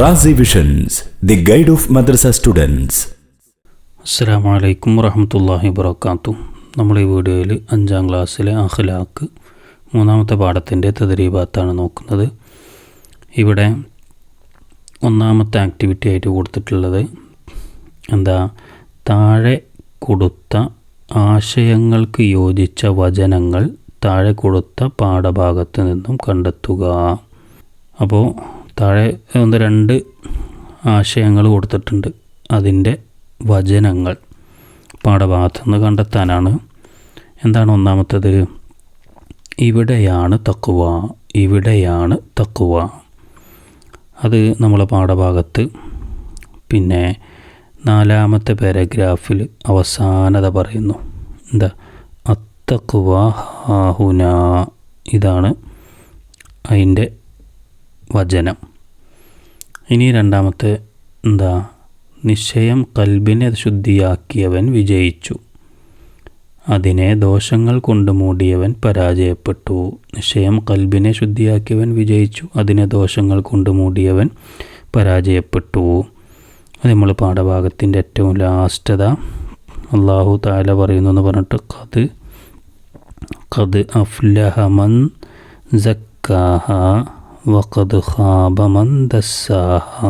Razi visions the guide of madrasa students അസ്സാം വലൈക്കും വറഹമത്തല്ലാഹി വബർക്കാത്തു നമ്മൾ ഈ വീഡിയോയിൽ അഞ്ചാം ക്ലാസ്സിലെ അഖ്ലാഖ് മൂന്നാമത്തെ പാഠത്തിന്റെ തദരീബാത്താണ് നോക്കുന്നത്. ഇവിടെ ഒന്നാമത്തെ ആക്ടിവിറ്റി ആയിട്ട് കൊടുത്തിട്ടുള്ളത് എന്താ? താഴെ കൊടുത്ത ആശയങ്ങൾക്ക് യോജിച്ച വചനങ്ങൾ താഴെ കൊടുത്ത പാഠഭാഗത്ത് നിന്നും കണ്ടെത്തുക. അപ്പോൾ താഴെ ഒന്ന് രണ്ട് ആശയങ്ങൾ കൊടുത്തിട്ടുണ്ട്. അതിന്റെ വചനങ്ങൾ പാഠഭാഗത്തു നിന്ന് കണ്ടെത്താനാണ്. എന്താണ് ഒന്നാമത്തത്? ഇവിടെയാണ് തക്കുവ. ഇവിടെയാണ് തക്കുവ. അത് നമ്മളെ പാഠഭാഗത്ത്. പിന്നെ നാലാമത്തെ പാരഗ്രാഫിൽ അവസാനത പറയുന്നു. എന്താ? അത്തക്കുവ ഹാഹുന. ഇതാണ് അതിന്റെ വചനം. ഇനി രണ്ടാമത്തെ എന്താ? നിശ്ചയം കൽബിനെ ശുദ്ധിയാക്കിയവൻ വിജയിച്ചു. അതിനെ ദോഷങ്ങൾ കൊണ്ട് മൂടിയവൻ പരാജയപ്പെട്ടു. നിശ്ചയം കൽബിനെ ശുദ്ധിയാക്കിയവൻ വിജയിച്ചു. അതിനെ ദോഷങ്ങൾ കൊണ്ട് മൂടിയവൻ പരാജയപ്പെട്ടു. അത് നമ്മൾ പാഠഭാഗത്തിന്റെ ഏറ്റവും ലാസ്റ്റത. അള്ളാഹു താല പറയുന്നു എന്ന് പറഞ്ഞിട്ട് കത് കത് അഫ്ലഹമൻ സക്കാഹ. വഖദ് ഖാബമൻ ദസ്സാഹ.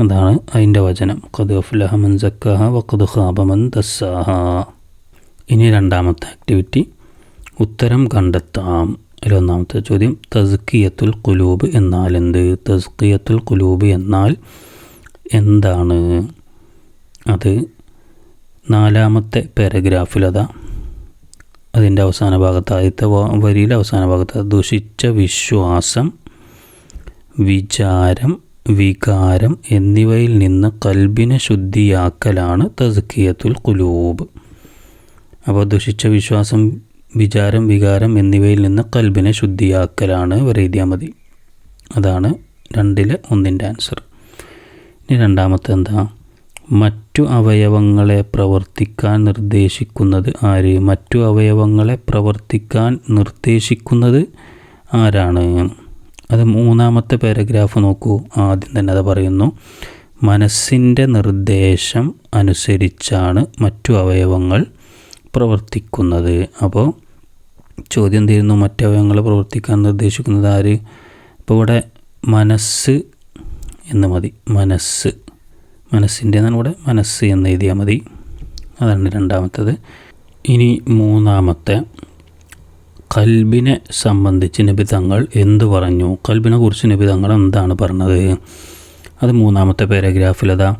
അതാണ് അതിന്റെ വചനം. ഖദ് അഫ്ലഹമൻ സക്കാഹ വഖദ് ഖാബമൻ ദസ്സാഹ. ഇനി രണ്ടാമത്തെ ആക്ടിവിറ്റി ഉത്തരം കണ്ടെത്താം. അതിലൊന്നാമത്തെ ചോദ്യം തസ്കിയത്തുൽ കുലൂബ് എന്നാൽ എന്ത് തസ്കിയത്തുൽ കുലൂബ് എന്നാൽ എന്താണ്? അത് നാലാമത്തെ പാരഗ്രാഫിലതാ അതിന്റെ അവസാന ഭാഗത്ത് ആദ്യത്തെ വരിയിലെ അവസാന ഭാഗത്ത് ദുഷിച്ച വിശ്വാസം വിചാരം വികാരം എന്നിവയിൽ നിന്ന് കൽബിനെ ശുദ്ധിയാക്കലാണ് തസ്കിയത്തുൽ കുലൂബ് അപ്പോൾ ദുഷിച്ച വിശ്വാസം വിചാരം വികാരം എന്നിവയിൽ നിന്ന് കൽബിനെ ശുദ്ധിയാക്കലാണ് വരെയ്താൽ മതി. അതാണ് രണ്ടിലെ ഒന്നിന്റെ ആൻസർ ഇനി രണ്ടാമത്തെ എന്താ? മറ്റു അവയവങ്ങളെ പ്രവർത്തിക്കാൻ നിർദ്ദേശിക്കുന്നത് ആര്? മറ്റു അവയവങ്ങളെ പ്രവർത്തിക്കാൻ നിർദ്ദേശിക്കുന്നത് ആരാണ്? അത് മൂന്നാമത്തെ പാരഗ്രാഫ് നോക്കൂ. ആദ്യം തന്നെ അത് പറയുന്നു. മനസ്സിന്റെ നിർദ്ദേശം അനുസരിച്ചാണ് മറ്റു അവയവങ്ങൾ പ്രവർത്തിക്കുന്നത്. അപ്പോൾ ചോദ്യം തീരുന്നു മറ്റവയവങ്ങൾ പ്രവർത്തിക്കാൻ നിർദ്ദേശിക്കുന്നത് ആര്? ഇപ്പോൾ ഇവിടെ മനസ്സ് എന്ന് മതി. മനസ്സ്. മനസ്സിന്റെ എന്നാണ് ഇവിടെ മനസ്സ് എന്ന് എഴുതിയാൽ മതി. അതാണ് രണ്ടാമത്തത്. ഇനി മൂന്നാമത്തെ. കൽബിനെ സംബന്ധിച്ച് നബി തങ്ങൾ എന്ത് പറഞ്ഞു? കൽബിനെ കുറിച്ച് നബി തങ്ങൾ എന്താണ് പറഞ്ഞത്? അത് മൂന്നാമത്തെ പാരഗ്രാഫിലതാ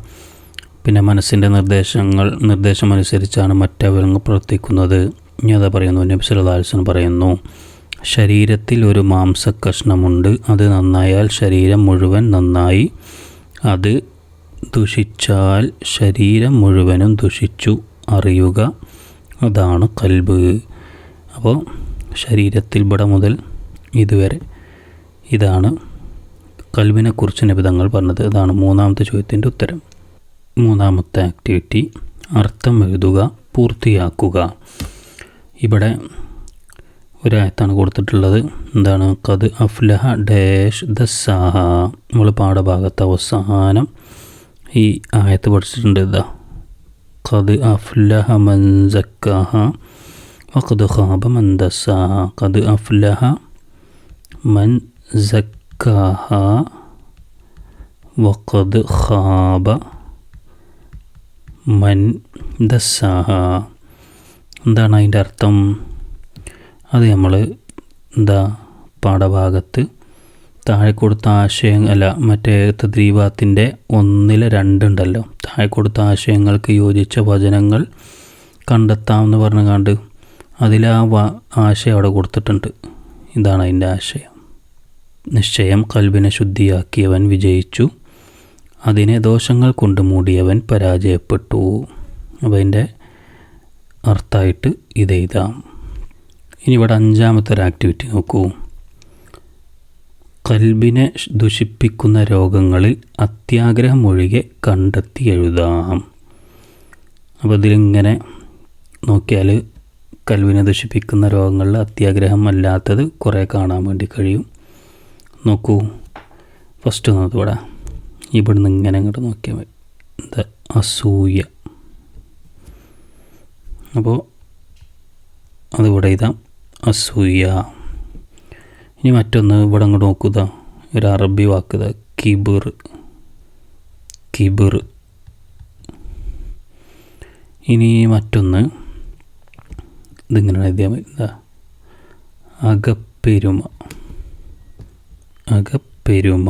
പിന്നെ മനസ്സിന്റെ നിർദ്ദേശങ്ങൾ നിർദ്ദേശം അനുസരിച്ചാണ് മറ്റവരങ്ങൾ പ്രവർത്തിക്കുന്നത്. ഇനി അതാ പറയുന്നു നബി സല്ലാസ്വൻ പറയുന്നു ശരീരത്തിൽ ഒരു മാംസക്കഷ്ണമുണ്ട്. അത് നന്നായാൽ ശരീരം മുഴുവൻ നന്നായി. അത് ദുഷിച്ചാൽ ശരീരം മുഴുവനും ദുഷിച്ചു അറിയുക. അതാണ് കൽബ്. അപ്പോൾ ശരീരത്തിൽ ഇവിടെ മുതൽ ഇതുവരെ ഇതാണ് കൽബിനെക്കുറിച്ച് നിബിധങ്ങൾ പറഞ്ഞത്. അതാണ് മൂന്നാമത്തെ ചോദ്യത്തിന്റെ ഉത്തരം. മൂന്നാമത്തെ ആക്ടിവിറ്റി അർത്ഥം എഴുതുക പൂർത്തിയാക്കുക. ഇവിടെ ഒരായത്താണ് കൊടുത്തിട്ടുള്ളത്. എന്താണ്? കത് അഫ്ലഹ ഡാഷ് ദസ്സാഹ നമ്മൾ പാഠഭാഗത്ത് അവസാനം ഈ ആയത്ത് പഠിച്ചിട്ടുണ്ട് ഇതാ. കത് അഫ്ലഹ മൻസക്കാഹ വഖദ് ഖാബ മൻ ദസ്സാഹ കത് അഫ്ലഹ മൻ സക്കാഹ വഖദ് ഖാബ മൻ ദസാഹ. എന്താണ് അതിന്റെ അർത്ഥം? അത് നമ്മൾ എന്താ പാഠഭാഗത്ത് താഴെ കൊടുത്ത ആശയം അല്ല മറ്റേ തദ്രീവാത്തിന്റെ ഒന്നിലെ രണ്ടുണ്ടല്ലോ. താഴെ കൊടുത്ത ആശയങ്ങൾക്ക് യോജിച്ച വചനങ്ങൾ കണ്ടെത്താമെന്ന് പറഞ്ഞു കണ്ട് അതിൽ ആ ആശയം അവിടെ കൊടുത്തിട്ടുണ്ട്. ഇതാണ് അതിന്റെ ആശയം. നിശ്ചയം കൽബിനെ ശുദ്ധിയാക്കിയവൻ വിജയിച്ചു. അതിനെ ദോഷങ്ങൾ കൊണ്ട് മൂടിയവൻ പരാജയപ്പെട്ടു. അപ്പോൾ അതിന്റെ അർത്ഥമായിട്ട് ഇതെഴുതാം ഇനി ഇവിടെ അഞ്ചാമത്തെ ഒരു ആക്ടിവിറ്റി നോക്കൂ. കൽബിനെ ദുഷിപ്പിക്കുന്ന രോഗങ്ങളിൽ അത്യാഗ്രഹം ഒഴികെ കണ്ടെത്തി എഴുതാം. അപ്പോൾ ഇതിലിങ്ങനെ നോക്കിയാൽ കൽവിനെ ദുഷിപ്പിക്കുന്ന രോഗങ്ങളിൽ അത്യാഗ്രഹം അല്ലാത്തത് കുറേ കാണാൻ വേണ്ടി കഴിയും. നോക്കൂ ഫസ്റ്റ് ഇവിടെ. ഇവിടുന്ന് ഇങ്ങനെ അങ്ങോട്ട് നോക്കിയാൽ മതി. അസൂയ. അപ്പോൾ അതിവിടെ ഇതാ. അസൂയ. ഇനി മറ്റൊന്ന് ഇവിടെ അങ്ങോട്ട് നോക്കുക. ഒരു അറബി വാക്കുക കിബിർ. കിബിർ. ഇനി മറ്റൊന്ന് ഇതിങ്ങനെ എഴുതിയാൽ മതി. എന്താ അകപ്പെരുമ. അകപ്പെരുമ.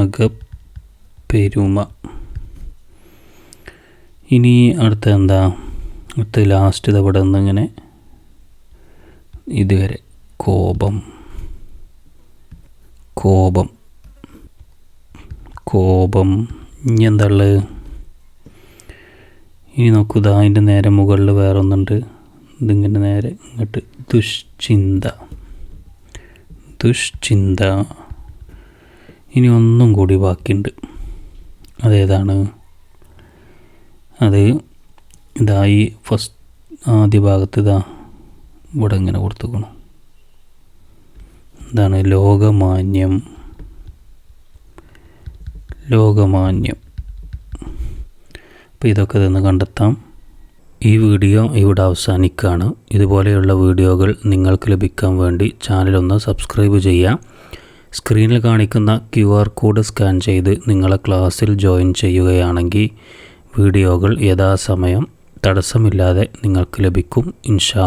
അകപ്പെരുമ. ഇനി അടുത്ത എന്താ? അടുത്ത ലാസ്റ്റ് ഇവിടെ നിന്ന് ഇങ്ങനെ ഇതുവരെ. കോപം. കോപം. കോപം. ഇനി എന്താൾ ഇനി നോക്കൂ ഇതാ അതിന്റെ നേരെ മുകളിൽ വേറെ ഒന്നുണ്ട് ഇതിങ്ങനെ നേരെ ഇങ്ങോട്ട് ദുശ്ചിന്ത ദുശ്ചിന്ത ഇനി ഒന്നും കൂടി ബാക്കിയുണ്ട്. അതേതാണ് അത് ഇതായി ഫസ്റ്റ് ആദ്യ ഭാഗത്ത് ഇതാ ഇവിടെ ഇങ്ങനെ കൊടുത്തുക്കണം. ഇതാണ് ലോകമാന്യം. ലോകമാന്യം. അപ്പോൾ ഇതൊക്കെ ഇതൊന്ന് കണ്ടെത്താം. ഈ വീഡിയോ ഇവിടെ അവസാനിക്കുകയാണ്. ഇതുപോലെയുള്ള വീഡിയോകൾ നിങ്ങൾക്ക് ലഭിക്കാൻ വേണ്ടി ചാനലൊന്ന് സബ്സ്ക്രൈബ് ചെയ്യുക. സ്ക്രീനിൽ കാണിക്കുന്ന ക്യു ആർ കോഡ് സ്കാൻ ചെയ്ത് നിങ്ങളെ ക്ലാസ്സിൽ ജോയിൻ ചെയ്യുകയാണെങ്കിൽ വീഡിയോകൾ യഥാസമയം തടസ്സമില്ലാതെ നിങ്ങൾക്ക് ലഭിക്കും. ഇൻഷാ